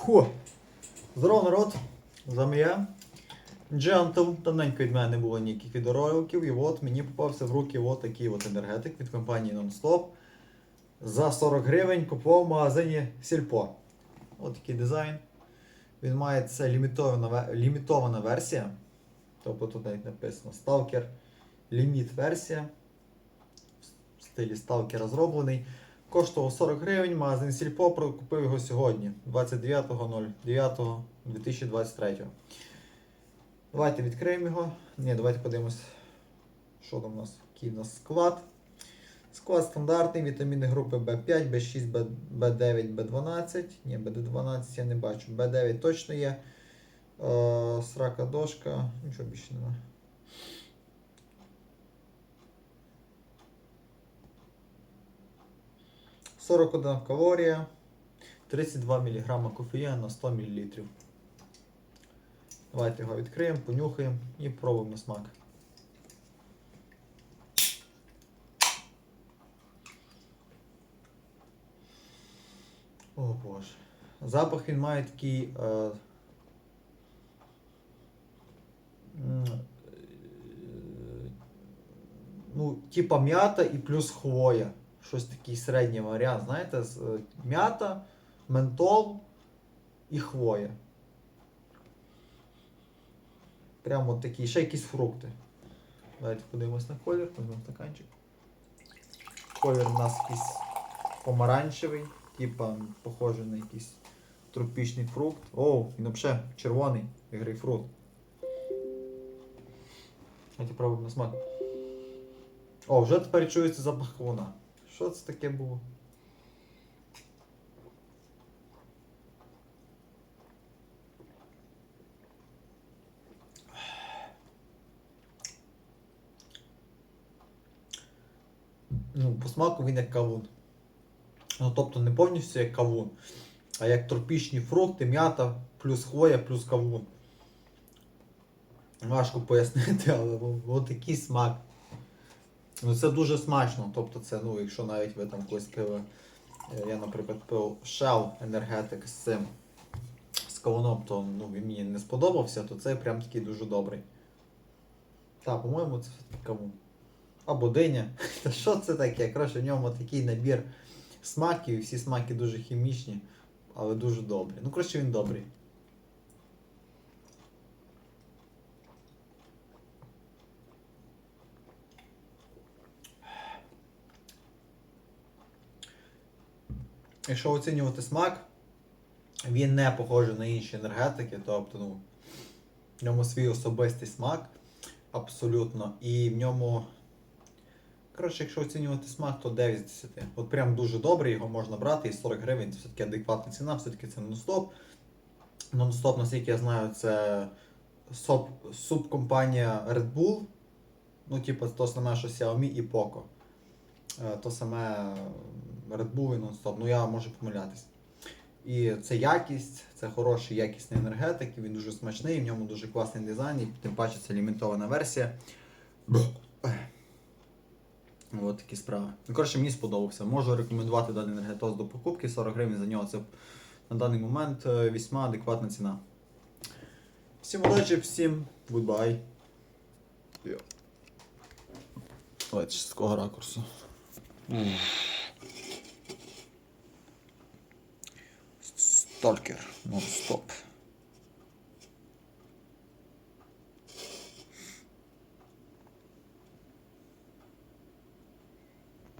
Фу. Здорово, народ! З вами я. Джентл. Давненько від мене не було ніяких відеороликів. І от мені попався в руки от такий от енергетик від компанії Non-Stop. За 40 гривень купував в магазині Сільпо. От такий дизайн. Він має це лімітована, лімітована версія. Тобто тут навіть написано Stalker ліміт версія. В стилі Stalker зроблений. Коштував 40 гривень, магазин Сільпо купив його сьогодні, 29.09.2023. Давайте відкриємо його. Ні, давайте подивимось, що там у нас, який у нас склад. Склад стандартний, вітаміни групи В5, В6, Б- В9, В12. Ні, БД12 я не бачу. В9 точно є. Е, срака дошка, нічого більше немає. — 41 калорія, 32 мг кофеїна на 100 мл. Давайте його відкриємо, понюхаємо і пробуємо смак. О боже. Запах він має такий. Е, е, ну, типа м'ята і плюс хвоя. Щось такий середній варіант, знаєте, з, е, м'ята, ментол і хвоя. Прямо такі, ще якісь фрукти. Давайте подивимось на колір, візьмемо стаканчик. Колір у нас якийсь помаранчевий, типа похожий на якийсь тропічний фрукт. О, він взагалі червоний, як грейпфрут. Давайте пробуємо на смак. О, вже тепер чується запах кавуна. Що це таке було? Ну, по смаку він як кавун. Ну, тобто не повністю як кавун, а як тропічні фрукти, м'ята, плюс хвоя, плюс кавун. Важко пояснити, але от такий смак. Ну, це дуже смачно. Тобто, це, ну, якщо навіть ви там колись пили. е, Я, наприклад, пив Shell енергетик з цим з кавуном, то ну, він мені не сподобався, то це прям такий дуже добрий. Так, по-моєму, це все-таки. Або диня. Та що це таке? Коротше, в ньому такий набір смаків, і всі смаки дуже хімічні, але дуже добрі. Ну, коротше, він добрий. Якщо оцінювати смак, він не похожий на інші енергетики, тобто, ну, в ньому свій особистий смак, абсолютно. І в ньому. Коротше, якщо оцінювати смак, то 9 з 10. От прям дуже добрий, його можна брати, і 40 гривень це все-таки адекватна ціна, все-таки це нон-стоп. Нон-стоп, наскільки я знаю, це субкомпанія Red Bull. Ну, типу, то саме, що Xiaomi і Poco. Е, То саме Red Bull і Non-Stop. Ну я можу помилятись. І це якість, це хороший якісний енергетик, він дуже смачний, в ньому дуже класний дизайн, і тим паче це лімітована версія. Ось такі справи. Ну, коротше, мені сподобався. Можу рекомендувати даний енергетоз до покупки. 40 гривень за нього це на даний момент е, весьма адекватна ціна. Всім удачі, всім goodbye. Давайте з такого ракурсу. Сталкер, нон-стоп.